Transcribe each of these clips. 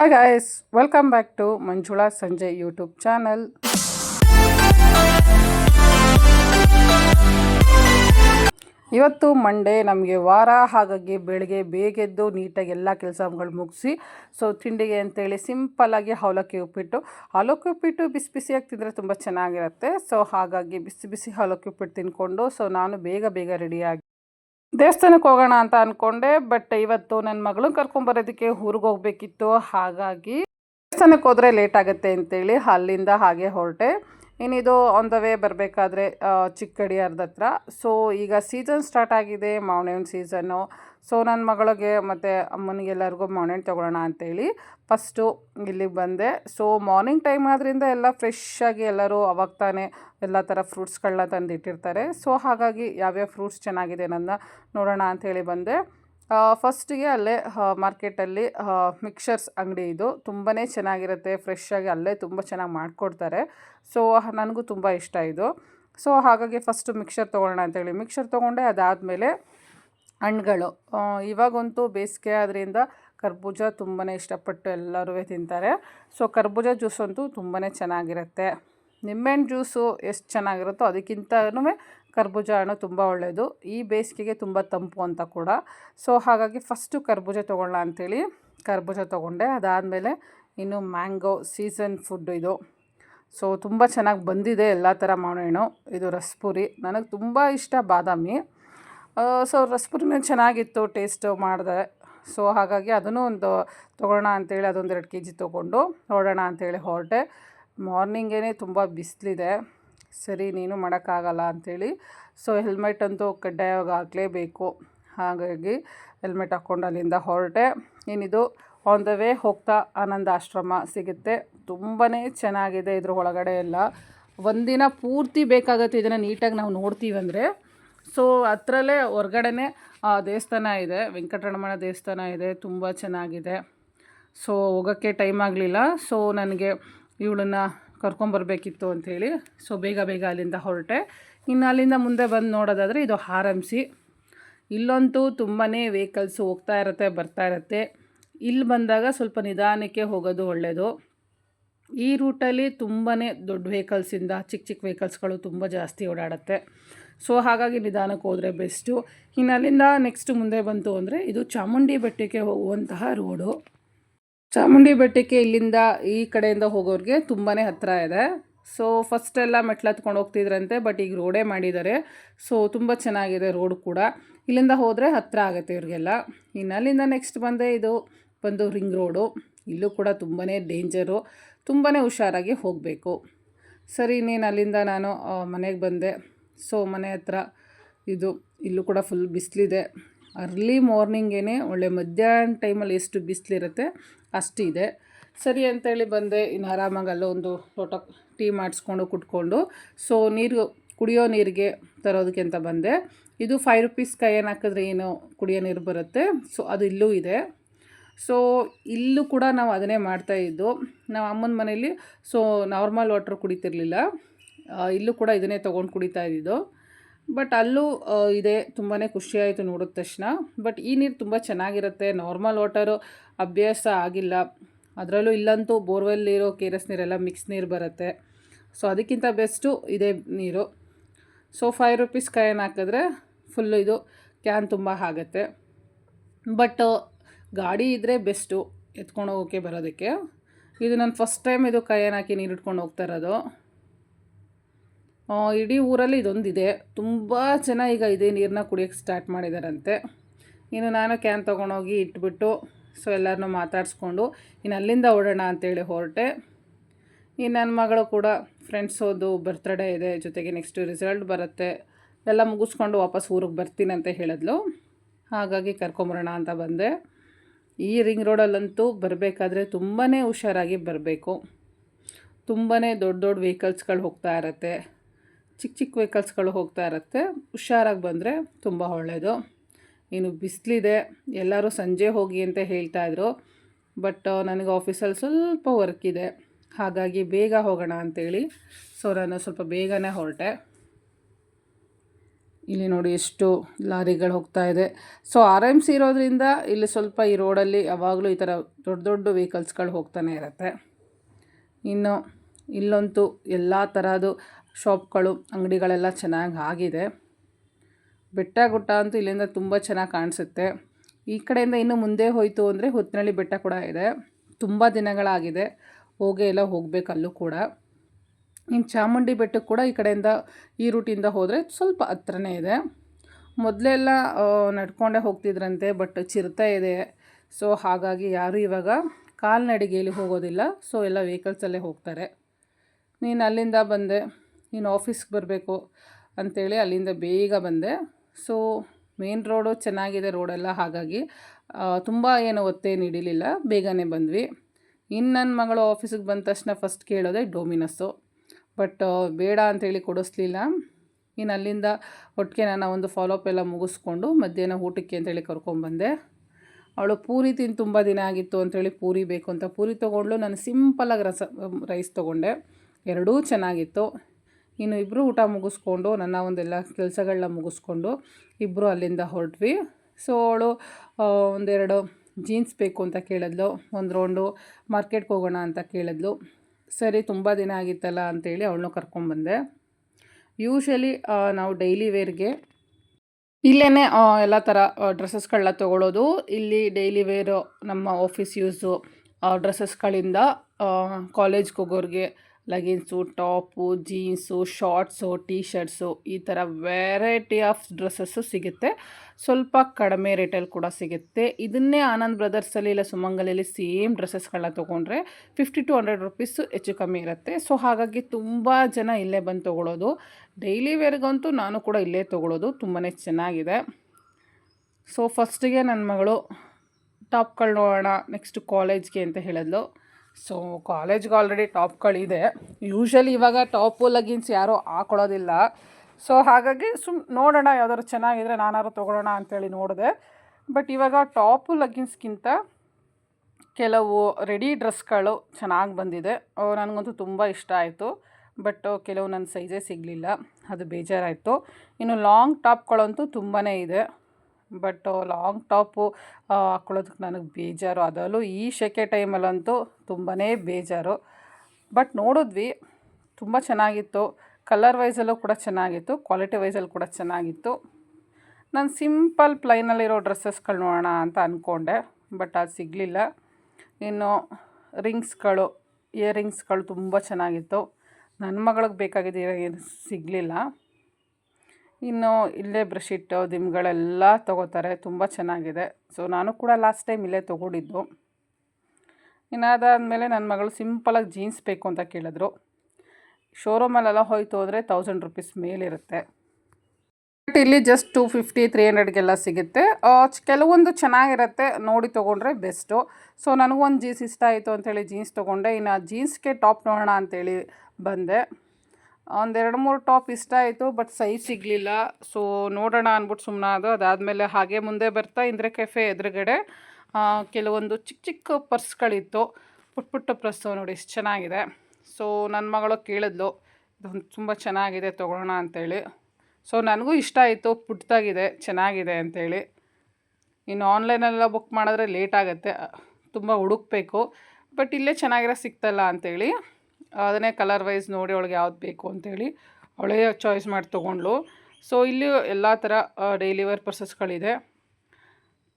Hi guys welcome back to Manjula Sanje YouTube channel ಇವತ್ತು Monday ನಮಗೆ ವಾರ ಹಾಗಾಗಿ ಬೆಳಗ್ಗೆ ಬೇಗೆದ್ದು ನೀಟಾಗಿ ಎಲ್ಲ ಕೆಲಸಗಳು ಮುಗಿಸಿ ಸೊ ತಿಂಡಿಗೆ ಅಂತೇಳಿ ಸಿಂಪಲ್ಲಾಗಿ ಅವಲಕ್ಕಿ ಉಪ್ಪಿಟ್ಟು. ಅವಲಕ್ಕಿ ಉಪ್ಪಿಟ್ಟು ಬಿಸಿ ಬಿಸಿಯಾಗಿ ತಿಂದರೆ ತುಂಬ ಚೆನ್ನಾಗಿರುತ್ತೆ ಸೊ ಹಾಗಾಗಿ ಬಿಸಿ ಬಿಸಿ ಅವಲಕ್ಕಿ ಉಪ್ಪಿಟ್ಟು ತಿನ್ಕೊಂಡು ಸೊ ನಾನು ಬೇಗ ಬೇಗ ರೆಡಿಯಾಗಿ ದೇವಸ್ಥಾನಕ್ಕೆ ಹೋಗೋಣ ಅಂತ ಅಂದ್ಕೊಂಡೆ ಬಟ್ ಇವತ್ತು ನನ್ನ ಮಗಳನ್ನ ಕರ್ಕೊಂಬರೋದಕ್ಕೆ ಊರಿಗೆ ಹೋಗಬೇಕಿತ್ತು. ಹಾಗಾಗಿ ದೇವಸ್ಥಾನಕ್ಕೆ ಹೋದರೆ ಲೇಟ್ ಆಗುತ್ತೆ ಅಂತೇಳಿ ಅಲ್ಲಿಂದ ಹಾಗೆ ಹೊರಟೆ. ಇನ್ನಿದು ಆನ್ ದ ವೇ ಬರಬೇಕಾದ್ರೆ ಚಿಕ್ಕಡಿಯಾರ್ದ ಹತ್ರ ಸೊ ಈಗ ಸೀಸನ್ ಸ್ಟಾರ್ಟ್ ಆಗಿದೆ ಮಾವಿನ ಸೀಸನ್ನು ಸೊ ನನ್ನ ಮಗಳಿಗೆ ಮತ್ತು ಅಮ್ಮನಿಗೆಲ್ಲರಿಗೂ ಹಣ್ಣು ತೊಗೊಳ್ಳೋಣ ಅಂತೇಳಿ ಫಸ್ಟು ಇಲ್ಲಿಗೆ ಬಂದೆ. ಸೊ ಮಾರ್ನಿಂಗ್ ಟೈಮ್ ಆದ್ದರಿಂದ ಎಲ್ಲ ಫ್ರೆಶ್ ಆಗಿ ಎಲ್ಲರೂ ಅವಾಗ ತಾನೇ ಎಲ್ಲ ಥರ ಫ್ರೂಟ್ಸ್ಗಳನ್ನ ತಂದಿಟ್ಟಿರ್ತಾರೆ. ಸೊ ಹಾಗಾಗಿ ಯಾವ್ಯಾವ ಫ್ರೂಟ್ಸ್ ಚೆನ್ನಾಗಿದೆ ನನ್ನ ನೋಡೋಣ ಅಂಥೇಳಿ ಬಂದೆ. ಫಸ್ಟಿಗೆ ಅಲ್ಲೇ ಮಾರ್ಕೆಟಲ್ಲಿ ಮಿಕ್ಸರ್ಸ್ ಅಂಗಡಿ ಇದು. ತುಂಬಾ ಚೆನ್ನಾಗಿರುತ್ತೆ ಫ್ರೆಶ್ ಅಲ್ಲೇ ತುಂಬ ಚೆನ್ನಾಗಿ ಮಾಡಿಕೊಡ್ತಾರೆ. ಸೊ ನನಗೂ ತುಂಬ ಇಷ್ಟ ಇದು. ಸೊ ಹಾಗಾಗಿ ಫಸ್ಟು ಮಿಕ್ಸರ್ ತೊಗೊಳ್ಳೋಣ ಅಂತೇಳಿ. ಮಿಕ್ಸರ್ ತೊಗೊಂಡೆ, ಅದಾದಮೇಲೆ ಹಣ್ಗಳು ಇವಾಗಂತೂ ಬೇಸಿಗೆ ಆದ್ದರಿಂದ ಕರ್ಬೂಜ ತುಂಬಾ ಇಷ್ಟಪಟ್ಟು ಎಲ್ಲರೂ ತಿಂತಾರೆ. ಸೊ ಕರ್ಬೂಜ ಜ್ಯೂಸ್ ಅಂತೂ ತುಂಬಾ ಚೆನ್ನಾಗಿರುತ್ತೆ. ನಿಂಬೆಹಣ್ಣು ಜ್ಯೂಸು ಎಷ್ಟು ಚೆನ್ನಾಗಿರುತ್ತೋ ಅದಕ್ಕಿಂತನೂ ಕರ್ಬೂಜ ಹಣ್ಣು ತುಂಬ ಒಳ್ಳೆಯದು ಈ ಬೇಸಿಗೆಗೆ ತುಂಬ ತಂಪು ಅಂತ ಕೂಡ. ಸೊ ಹಾಗಾಗಿ ಫಸ್ಟು ಕರ್ಬೂಜ ತೊಗೊಳ್ಳೋಣ ಅಂಥೇಳಿ ಕರ್ಬೂಜ ತೊಗೊಂಡೆ. ಅದಾದಮೇಲೆ ಇನ್ನು ಮ್ಯಾಂಗೋ ಸೀಸನ್ ಫುಡ್ ಇದು. ಸೊ ತುಂಬ ಚೆನ್ನಾಗಿ ಬಂದಿದೆ ಎಲ್ಲ ಥರ ಮಾವಿನಹಣ್ಣು ಇದು ರಸ್ಪುರಿ. ನನಗೆ ತುಂಬ ಇಷ್ಟ ಬಾದಾಮಿ. ಸೊ ರಸ್ಪುರಿನೂ ಚೆನ್ನಾಗಿತ್ತು ಟೇಸ್ಟು ಮಾಡಿದೆ. ಸೊ ಹಾಗಾಗಿ ಅದನ್ನು ಒಂದು ತೊಗೊಳ್ಳೋಣ ಅಂತೇಳಿ ಅದೊಂದು ಎರಡು ಕೆ ಜಿ ತೊಗೊಂಡು ಹೊರಡೋಣ ಅಂತೇಳಿ ಹೊರಟೆ. ಮಾರ್ನಿಂಗೇ ತುಂಬ ಬಿಸಿಲಿದೆ. ಸರಿ, ನೀನು ಮಾಡೋಕ್ಕಾಗಲ್ಲ ಅಂಥೇಳಿ ಸೊ, ಹೆಲ್ಮೆಟ್ ಅಂತೂ ಕಡ್ಡಾಯವಾಗಿ ಹಾಕಲೇಬೇಕು. ಹಾಗಾಗಿ ಹೆಲ್ಮೆಟ್ ಹಾಕ್ಕೊಂಡು ಅಲ್ಲಿಂದ ಹೊರಟೆ. ಏನಿದು ಆನ್ ದ ವೇ ಹೋಗ್ತಾ ಆನಂದ ಆಶ್ರಮ ಸಿಗುತ್ತೆ. ತುಂಬಾ ಚೆನ್ನಾಗಿದೆ ಇದ್ರ ಒಳಗಡೆ ಎಲ್ಲ. ಒಂದಿನ ಪೂರ್ತಿ ಬೇಕಾಗುತ್ತೆ ಇದನ್ನು ನೀಟಾಗಿ ನಾವು ನೋಡ್ತೀವಂದರೆ ಸೊ ಹತ್ರಲ್ಲೇ ಹೊರ್ಗಡೆ ದೇವಸ್ಥಾನ ಇದೆ. ವೆಂಕಟರಮಣ ದೇವಸ್ಥಾನ ಇದೆ. ತುಂಬ ಚೆನ್ನಾಗಿದೆ. ಸೊ, ಹೋಗೋಕ್ಕೆ ಟೈಮ್ ಆಗಲಿಲ್ಲ. ಸೊ, ನನಗೆ ಇವಳನ್ನ ಕರ್ಕೊಂಬರ್ಬೇಕಿತ್ತು ಅಂಥೇಳಿ. ಸೊ ಬೇಗ ಬೇಗ ಅಲ್ಲಿಂದ ಹೊರಟೆ. ಇನ್ನು ಅಲ್ಲಿಂದ ಮುಂದೆ ಬಂದು ನೋಡೋದಾದರೆ ಇದು ಆರ್ ಎಂ ಸಿ. ಇಲ್ಲಂತೂ ತುಂಬಾ ವೆಹಿಕಲ್ಸು ಹೋಗ್ತಾ ಇರುತ್ತೆ, ಬರ್ತಾ ಇರುತ್ತೆ. ಇಲ್ಲಿ ಬಂದಾಗ ಸ್ವಲ್ಪ ನಿಧಾನಕ್ಕೆ ಹೋಗೋದು ಒಳ್ಳೆಯದು ಈ ರೂಟಲ್ಲಿ ತುಂಬಾ ದೊಡ್ಡ ವೆಹಿಕಲ್ಸಿಂದ ಚಿಕ್ಕ ಚಿಕ್ಕ ವೆಹಿಕಲ್ಸ್ಗಳು ತುಂಬ ಜಾಸ್ತಿ ಓಡಾಡುತ್ತೆ. ಸೊ ಹಾಗಾಗಿ ನಿಧಾನಕ್ಕೆ ಹೋದರೆ ಬೆಸ್ಟು. ಇನ್ನು ಅಲ್ಲಿಂದ ನೆಕ್ಸ್ಟ್ ಮುಂದೆ ಬಂತು ಅಂದರೆ ಇದು ಚಾಮುಂಡಿ ಬೆಟ್ಟಕ್ಕೆ ಹೋಗುವಂತಹ ರೋಡು ಚಾಮುಂಡಿ ಬೆಟ್ಟಕ್ಕೆ ಇಲ್ಲಿಂದ ಈ ಕಡೆಯಿಂದ ಹೋಗೋರಿಗೆ ತುಂಬಾ ಹತ್ತಿರ ಇದೆ. ಸೊ ಫಸ್ಟೆಲ್ಲ ಮೆಟ್ಲು ಹತ್ಕೊಂಡು ಹೋಗ್ತಿದ್ರಂತೆ ಬಟ್ ಈಗ ರೋಡೇ ಮಾಡಿದ್ದಾರೆ. ಸೊ ತುಂಬ ಚೆನ್ನಾಗಿದೆ ರೋಡ್ ಕೂಡ. ಇಲ್ಲಿಂದ ಹೋದರೆ ಹತ್ತಿರ ಆಗುತ್ತೆ ಇವ್ರಿಗೆಲ್ಲ. ಇನ್ನು ಅಲ್ಲಿಂದ ನೆಕ್ಸ್ಟ್ ಬಂದೆ ಇದು ಬಂದು ರಿಂಗ್ ರೋಡು. ಇಲ್ಲೂ ಕೂಡ ತುಂಬಾ ಡೇಂಜರು ತುಂಬಾ ಹುಷಾರಾಗಿ ಹೋಗಬೇಕು. ಸರಿ ನೀನು ಅಲ್ಲಿಂದ ನಾನು ಮನೆಗೆ ಬಂದೆ. ಸೊ ಮನೆ ಹತ್ರ ಇದು, ಇಲ್ಲೂ ಕೂಡ ಫುಲ್ ಬಿಸಿಲಿದೆ. ಅರ್ಲಿ ಮಾರ್ನಿಂಗೇ ಒಳ್ಳೆ ಮಧ್ಯಾಹ್ನ ಟೈಮಲ್ಲಿ ಎಷ್ಟು ಬಿಸಿಲಿರುತ್ತೆ ಅಷ್ಟಿದೆ ಸರಿ ಅಂತೇಳಿ ಬಂದೆ, ಇನ್ನು ಆರಾಮಾಗಿ ಒಂದು ಲೋಟ ಟೀ ಮಾಡಿಸ್ಕೊಂಡು ಕುಟ್ಕೊಂಡು ಸೊ ನೀರು ಕುಡಿಯೋ ನೀರಿಗೆ ತರೋದಕ್ಕೆ ಅಂತ ಬಂದೆ. ಇದು ಫೈವ್ ರುಪೀಸ್ ಕೈಯನ್ನು ಹಾಕಿದ್ರೆ ಏನು ಕುಡಿಯೋ ನೀರು ಬರುತ್ತೆ. ಸೊ ಅದು ಇಲ್ಲೂ ಇದೆ. ಸೊ ಇಲ್ಲೂ ಕೂಡ ನಾವು ಅದನ್ನೇ ಮಾಡ್ತಾಯಿದ್ದು ನಾವು ಅಮ್ಮನ ಮನೇಲಿ ಸೊ ನಾರ್ಮಲ್ ವಾಟ್ರ್ ಕುಡಿತಿರ್ಲಿಲ್ಲ. ಇಲ್ಲೂ ಕೂಡ ಇದನ್ನೇ ತೊಗೊಂಡು ಕುಡಿತಾ ಇದ್ದಿದ್ದು ಬಟ್ ಅಲ್ಲೂ ಇದೆ. ತುಂಬಾ ಖುಷಿಯಾಯಿತು ನೋಡಿದ ತಕ್ಷಣ. ಬಟ್ ಈ ನೀರು ತುಂಬ ಚೆನ್ನಾಗಿರುತ್ತೆ. ನಾರ್ಮಲ್ ವಾಟರು ಅಭ್ಯಾಸ ಆಗಿಲ್ಲ. ಅದರಲ್ಲೂ ಇಲ್ಲಂತೂ ಬೋರ್ವೆಲ್ ನೀರು, ಕೆ ಆರ್ ನೀರೆಲ್ಲ ಮಿಕ್ಸ್ ನೀರು ಬರುತ್ತೆ. ಸೊ, ಅದಕ್ಕಿಂತ ಬೆಸ್ಟು ಇದೇ ನೀರು. ಸೊ, ಫೈವ್ ರುಪೀಸ್ ಕಾಯನ್ನು ಹಾಕಿದ್ರೆ ಫುಲ್ಲು ಇದು ಕ್ಯಾನ್ ತುಂಬ ಆಗುತ್ತೆ. ಬಟ್, ಗಾಡಿ ಇದ್ದರೆ ಬೆಸ್ಟು ಎತ್ಕೊಂಡು ಹೋಗೋಕ್ಕೆ ಬರೋದಕ್ಕೆ. ಇದು ನಾನು ಫಸ್ಟ್ ಟೈಮ್ ಇದು ಕೈಯನ್ನು ಹಾಕಿ ನೀರು ಇಟ್ಕೊಂಡು ಹೋಗ್ತಾ ಇರೋದು. ಇಡೀ ಊರಲ್ಲಿ ಇದೊಂದಿದೆ. ತುಂಬ ಜನ ಈಗ ಇದೇ ನೀರನ್ನ ಕುಡಿಯೋಕ್ಕೆ ಸ್ಟಾರ್ಟ್ ಮಾಡಿದಾರಂತೆ. ಇನ್ನು ನಾನು ಕ್ಯಾನ್ ತೊಗೊಂಡೋಗಿ ಇಟ್ಬಿಟ್ಟು ಸೊ ಎಲ್ಲರನ್ನೂ ಮಾತಾಡಿಸ್ಕೊಂಡು, ಇನ್ನು ಅಲ್ಲಿಂದ ಓಡೋಣ ಅಂತೇಳಿ ಹೊರಟೆ. ಇನ್ನು ನನ್ನ ಮಗಳು ಕೂಡ ಫ್ರೆಂಡ್ಸೋದು ಬರ್ತ್ಡೇ ಇದೆ, ಜೊತೆಗೆ ನೆಕ್ಸ್ಟ್ ರಿಸಲ್ಟ್ ಬರುತ್ತೆ. ಎಲ್ಲ ಮುಗಿಸ್ಕೊಂಡು ವಾಪಸ್ ಊರಿಗೆ ಬರ್ತೀನಿ ಅಂತ ಹೇಳಿದ್ಲು. ಹಾಗಾಗಿ ಕರ್ಕೊಂಬರೋಣ ಅಂತ ಬಂದೆ. ಈ ರಿಂಗ್ ರೋಡಲ್ಲಂತೂ ಬರಬೇಕಾದ್ರೆ ತುಂಬಾ ಹುಷಾರಾಗಿ ಬರಬೇಕು. ತುಂಬಾ ದೊಡ್ಡ ದೊಡ್ಡ ವೆಹಿಕಲ್ಸ್ಗಳು ಹೋಗ್ತಾ ಇರತ್ತೆ. ಚಿಕ್ಕ ಚಿಕ್ಕ ವೆಹಿಕಲ್ಸ್ಗಳು ಹೋಗ್ತಾ ಇರುತ್ತೆ. ಹುಷಾರಾಗಿ ಬಂದರೆ ತುಂಬ ಒಳ್ಳೆಯದು ಇನ್ನು ಬಿಸಿಲಿದೆ, ಎಲ್ಲರೂ ಸಂಜೆ ಹೋಗಿ ಅಂತ ಹೇಳ್ತಾಯಿದ್ರು ಬಟ್ ನನಗೆ ಆಫೀಸಲ್ಲಿ ಸ್ವಲ್ಪ ವರ್ಕ್ ಇದೆ. ಹಾಗಾಗಿ ಬೇಗ ಹೋಗೋಣ ಅಂಥೇಳಿ ಸೊ ನಾನು ಸ್ವಲ್ಪ ಬೇಗನೆ ಹೊರಟೆ. ಇಲ್ಲಿ ನೋಡಿ ಎಷ್ಟು ಲಾರಿಗಳು ಹೋಗ್ತಾ ಇದೆ. ಸೊ ಆರ್ ಎಂ ಸಿ ಇರೋದ್ರಿಂದ ಇಲ್ಲಿ ಸ್ವಲ್ಪ ಈ ರೋಡಲ್ಲಿ ಯಾವಾಗಲೂ ಈ ಥರ ದೊಡ್ಡ ದೊಡ್ಡ ವೆಹಿಕಲ್ಸ್ಗಳು ಹೋಗ್ತಾನೆ ಇರುತ್ತೆ. ಇನ್ನು ಇಲ್ಲಂತೂ ಎಲ್ಲ ಥರದ್ದು ಶಾಪ್ಗಳು, ಅಂಗಡಿಗಳೆಲ್ಲ ಚೆನ್ನಾಗಿ ಆಗಿದೆ. ಬೆಟ್ಟ ಗುಟ್ಟ ಅಂತೂ ಇಲ್ಲಿಂದ ತುಂಬ ಚೆನ್ನಾಗಿ ಕಾಣಿಸುತ್ತೆ. ಈ ಕಡೆಯಿಂದ ಇನ್ನು ಮುಂದೆ ಹೋಯಿತು ಅಂದರೆ ಹುತ್ತನಳ್ಳಿ ಬೆಟ್ಟ ಕೂಡ ಇದೆ. ತುಂಬ ದಿನಗಳಾಗಿದೆ. ಹೋಗೇ ಎಲ್ಲ ಹೋಗಬೇಕು ಅಲ್ಲೂ ಕೂಡ. ಇನ್ನು ಚಾಮುಂಡಿ ಬೆಟ್ಟಕ್ಕೆ ಕೂಡ ಈ ಕಡೆಯಿಂದ ಈ ರೂಟಿಂದ ಹೋದರೆ ಸ್ವಲ್ಪ ಹತ್ರನೇ ಇದೆ. ಮೊದಲೆಲ್ಲ ನಡ್ಕೊಂಡೇ ಹೋಗ್ತಿದ್ರಂತೆ, ಬಟ್ ಚಿರತೆ ಇದೆ. ಸೊ, ಹಾಗಾಗಿ ಯಾರು ಇವಾಗ ಕಾಲ್ನಡಿಗೆಯಲ್ಲಿ ಹೋಗೋದಿಲ್ಲ. ಸೊ, ಎಲ್ಲ ವೆಹಿಕಲ್ಸಲ್ಲೇ ಹೋಗ್ತಾರೆ. ನೀನು ಅಲ್ಲಿಂದ ಬಂದೆ. ನೀನು ಆಫೀಸ್ಗೆ ಬರಬೇಕು ಅಂಥೇಳಿ ಅಲ್ಲಿಂದ ಬೇಗ ಬಂದೆ. ಸೊ ಮೇನ್ ರೋಡು ಚೆನ್ನಾಗಿದೆ ರೋಡೆಲ್ಲ ಹಾಗಾಗಿ ತುಂಬ ಏನು ಒತ್ತೇನು ಹಿಡಿಲಿಲ್ಲ ಬೇಗನೆ ಬಂದ್ವಿ. ಇನ್ನು ನನ್ನ ಮಗಳು ಆಫೀಸಿಗೆ ಬಂದ ತಕ್ಷಣ ಫಸ್ಟ್ ಕೇಳೋದೆ ಡೊಮಿನಸ್ಸು ಬಟ್ ಬೇಡ ಅಂಥೇಳಿ ಕೊಡಿಸ್ಲಿಲ್ಲ. ಇನ್ನು ಅಲ್ಲಿಂದ ಒಟ್ಟಿಗೆ ನಾನು ಒಂದು ಫಾಲೋಅಪ್ ಎಲ್ಲ ಮುಗಿಸ್ಕೊಂಡು ಮಧ್ಯಾಹ್ನ ಊಟಕ್ಕೆ ಅಂತೇಳಿ ಕರ್ಕೊಂಡ್ಬಂದೆ ಅವಳು ಪೂರಿ ತಿಂದು ತುಂಬ ದಿನ ಆಗಿತ್ತು ಅಂಥೇಳಿ ಪೂರಿ ಬೇಕು ಅಂತ. ಪೂರಿ ತೊಗೊಂಡ್ಳು. ನಾನು ಸಿಂಪಲಾಗಿ ರಸ, ರೈಸ್ ತೊಗೊಂಡೆ. ಎರಡೂ ಚೆನ್ನಾಗಿತ್ತು. ಇನ್ನು ಇಬ್ಬರು ಊಟ ಮುಗಿಸ್ಕೊಂಡು, ನನ್ನ ಒಂದೆಲ್ಲ ಕೆಲಸಗಳನ್ನ ಮುಗಿಸ್ಕೊಂಡು ಇಬ್ಬರು ಅಲ್ಲಿಂದ ಹೊರಟ್ವಿ. ಸೊ ಅವಳು ಒಂದೆರಡು ಜೀನ್ಸ್ ಬೇಕು ಅಂತ ಕೇಳಿದ್ಲು. ಒಂದು ರೌಂಡು ಮಾರ್ಕೆಟ್ಗೆ ಹೋಗೋಣ ಅಂತ ಕೇಳಿದ್ಲು. ಸರಿ, ತುಂಬ ದಿನ ಆಗಿತ್ತಲ್ಲ ಅಂತೇಳಿ ಅವಳನ್ನೂ ಕರ್ಕೊಂಬಂದೆ ಯೂಶ್ವಲಿ ನಾವು ಡೈಲಿ ವೇರ್ಗೆ ಇಲ್ಲೇ ಎಲ್ಲ ಥರ ಡ್ರೆಸ್ಸಸ್ಗಳನ್ನ ತೊಗೊಳ್ಳೋದು ಇಲ್ಲಿ ಡೈಲಿ ವೇರು ನಮ್ಮ ಆಫೀಸ್ ಯೂಸು ಡ್ರೆಸ್ಸಸ್ಗಳಿಂದ ಕಾಲೇಜ್ಗೆ ಹೋಗೋರಿಗೆ leggings top jeans shorts T shirts ಈ ಥರ ವೆರೈಟಿ ಆಫ್ ಡ್ರೆಸ್ಸಸ್ಸು ಸಿಗುತ್ತೆ. ಸ್ವಲ್ಪ ಕಡಿಮೆ ರೇಟಲ್ಲಿ ಕೂಡ ಸಿಗುತ್ತೆ. ಇದನ್ನೇ ಆನಂದ್ ಬ್ರದರ್ಸಲ್ಲಿ ಇಲ್ಲ ಸುಮಂಗಲಲ್ಲಿ ಸೇಮ್ ಡ್ರೆಸ್ಸಸ್ಗಳನ್ನ ತೊಗೊಂಡ್ರೆ ಫಿಫ್ಟಿ ಟು ಹಂಡ್ರೆಡ್ ರುಪೀಸು ಹೆಚ್ಚು ಕಮ್ಮಿ ಇರುತ್ತೆ. ಸೊ ಹಾಗಾಗಿ ತುಂಬ ಜನ ಇಲ್ಲೇ ಬಂದು ತೊಗೊಳ್ಳೋದು ಡೈಲಿ ವೇರ್ಗಂತೂ ನಾನು ಕೂಡ ಇಲ್ಲೇ ತೊಗೊಳ್ಳೋದು ತುಂಬಾ ಚೆನ್ನಾಗಿದೆ. ಸೊ ಫಸ್ಟಿಗೆ ನನ್ನ ಮಗಳು ಟಾಪ್ಗಳು ನೋಡೋಣ ನೆಕ್ಸ್ಟ್ ಕಾಲೇಜ್ಗೆ ಅಂತ ಹೇಳಿದ್ಲು. ಸೊ ಕಾಲೇಜ್ಗೆ ಆಲ್ರೆಡಿ ಟಾಪ್ಗಳಿದೆ ಯೂಶ್ವಲಿ ಇವಾಗ ಟಾಪು ಲಗಿನ್ಸ್ ಯಾರೂ ಹಾಕೊಳ್ಳೋದಿಲ್ಲ ಸೊ ಹಾಗಾಗಿ ಸುಮ್ ನೋಡೋಣ ಯಾವ್ದಾದ್ರು ಚೆನ್ನಾಗಿದ್ರೆ ನಾನಾದ್ರು ತೊಗೊಳ್ಳೋಣ ಅಂತೇಳಿ ನೋಡಿದೆ. ಬಟ್ ಇವಾಗ ಟಾಪು ಲಗಿನ್ಸ್ಗಿಂತ ಕೆಲವು ರೆಡಿ ಡ್ರೆಸ್ಗಳು ಚೆನ್ನಾಗಿ ಬಂದಿದೆ. ನನಗಂತೂ ತುಂಬ ಇಷ್ಟ ಆಯಿತು. ಬಟ್ ಕೆಲವು ನನ್ನ ಸೈಜೇ ಸಿಗಲಿಲ್ಲ. ಅದು ಬೇಜಾರಾಯಿತು. ಇನ್ನು ಲಾಂಗ್ ಟಾಪ್ಗಳಂತೂ ತುಂಬಾ ಇದೆ. ಬಟ್ ಲಾಂಗ್ ಟಾಪು ಹಾಕ್ಕೊಳ್ಳೋದಕ್ಕೆ ನನಗೆ ಬೇಜಾರು. ಅದರಲ್ಲೂ ಈ ಸೆಕೆ ಟೈಮಲ್ಲಂತೂ ತುಂಬಾ ಬೇಜಾರು. ಬಟ್ ನೋಡಿದ್ವಿ, ತುಂಬ ಚೆನ್ನಾಗಿತ್ತು. ಕಲರ್ ವೈಸಲ್ಲೂ ಕೂಡ ಚೆನ್ನಾಗಿತ್ತು, ಕ್ವಾಲಿಟಿ ವೈಸಲ್ಲಿ ಕೂಡ ಚೆನ್ನಾಗಿತ್ತು. ನಾನು ಸಿಂಪಲ್ ಪ್ಲೈನಲ್ಲಿರೋ ಡ್ರೆಸ್ಸಸ್ಗಳು ನೋಡೋಣ ಅಂತ ಅಂದ್ಕೊಂಡೆ ಬಟ್ ಅದು ಸಿಗಲಿಲ್ಲ. ಇನ್ನು ರಿಂಗ್ಸ್ಗಳು ಇಯರಿಂಗ್ಸ್ಗಳು ತುಂಬ ಚೆನ್ನಾಗಿತ್ತು. ನನ್ನ ಮಗಳಿಗೆ ಬೇಕಾಗಿದ್ದ ಇಯರಿಂಗ್ಸ್ ಸಿಗಲಿಲ್ಲ. ಇನ್ನು ಇಲ್ಲೇ ಬ್ರಷಿಟ್ಟು ದಿಮ್ಗಳೆಲ್ಲ ತೊಗೋತಾರೆ, ತುಂಬ ಚೆನ್ನಾಗಿದೆ. ಸೊ ನಾನು ಕೂಡ ಲಾಸ್ಟ್ ಟೈಮ್ ಇಲ್ಲೇ ತೊಗೊಂಡಿದ್ದು. ಇನ್ನು ಅದಾದಮೇಲೆ ನನ್ನ ಮಗಳು ಸಿಂಪಲಾಗಿ ಜೀನ್ಸ್ ಬೇಕು ಅಂತ ಕೇಳಿದ್ರು. ಶೋರೂಮಲ್ಲೆಲ್ಲ ಹೋಯ್ತು ಅಂದರೆ ತೌಸಂಡ್ ರುಪೀಸ್ ಮೇಲಿರುತ್ತೆ. ಬಟ್ ಇಲ್ಲಿ ಜಸ್ಟ್ ಟೂ ಫಿಫ್ಟಿ ತ್ರೀ ಹಂಡ್ರೆಡ್ಗೆಲ್ಲ ಸಿಗುತ್ತೆ. ಕೆಲವೊಂದು ಚೆನ್ನಾಗಿರುತ್ತೆ, ನೋಡಿ ತೊಗೊಂಡ್ರೆ ಬೆಸ್ಟು ಸೊ ಒಂದು ಜೀನ್ಸ್ ಇಷ್ಟ ಆಯಿತು ಅಂಥೇಳಿ ಜೀನ್ಸ್ ತೊಗೊಂಡೆ. ಇನ್ನು ಜೀನ್ಸ್ಗೆ ಟಾಪ್ ನೋಡೋಣ ಅಂಥೇಳಿ ಬಂದೆ. ಒಂದೆರಡು ಮೂರು ಟಾಪ್ ಇಷ್ಟ ಆಯಿತು ಬಟ್ ಸೈಜ್ ಸಿಗಲಿಲ್ಲ. ಸೊ ನೋಡೋಣ ಅಂದ್ಬಿಟ್ಟು ಸುಮ್ಮನೆ ಅದು ಅದಾದಮೇಲೆ ಹಾಗೆ ಮುಂದೆ ಬರ್ತಾ ಇಂದ್ರೆ ಕೆಫೆ ಎದುರುಗಡೆ ಕೆಲವೊಂದು ಚಿಕ್ಕ ಚಿಕ್ಕ ಪರ್ಸ್ಗಳಿತ್ತು. ಪುಟ್ಟ ಪುಟ್ಟ ಪರ್ಸು ನೋಡಿ ಎಷ್ಟು ಚೆನ್ನಾಗಿದೆ. ಸೊ ನನ್ನ ಮಗಳು ಕೇಳಿದ್ಲು, ಇದೊಂದು ತುಂಬ ಚೆನ್ನಾಗಿದೆ, ತೊಗೊಳ್ಳೋಣ ಅಂಥೇಳಿ ಸೊ ನನಗೂ ಇಷ್ಟ ಆಯಿತು ಪುಟ್ಟದಾಗಿದೆ ಚೆನ್ನಾಗಿದೆ ಅಂಥೇಳಿ ಇನ್ನು ಆನ್ಲೈನಲ್ಲೆಲ್ಲ ಬುಕ್ ಮಾಡಿದ್ರೆ ಲೇಟ್ ಆಗುತ್ತೆ, ತುಂಬ ಹುಡುಕ್ಬೇಕು ಬಟ್ ಇಲ್ಲೇ ಚೆನ್ನಾಗಿರೋ ಸಿಕ್ತಲ್ಲ ಅಂಥೇಳಿ ಅದನ್ನೇ ಕಲರ್ ವೈಸ್ ನೋಡಿ ಅವಳಿಗೆ ಯಾವ್ದು ಬೇಕು ಅಂತೇಳಿ ಅವಳೇ ಚಾಯ್ಸ್ ಮಾಡಿ ತೊಗೊಂಡ್ಳು. ಸೊ ಇಲ್ಲಿ ಎಲ್ಲ ಥರ ಡೈಲಿ ವೇರ್ ಪರ್ಸಸ್ಗಳಿದೆ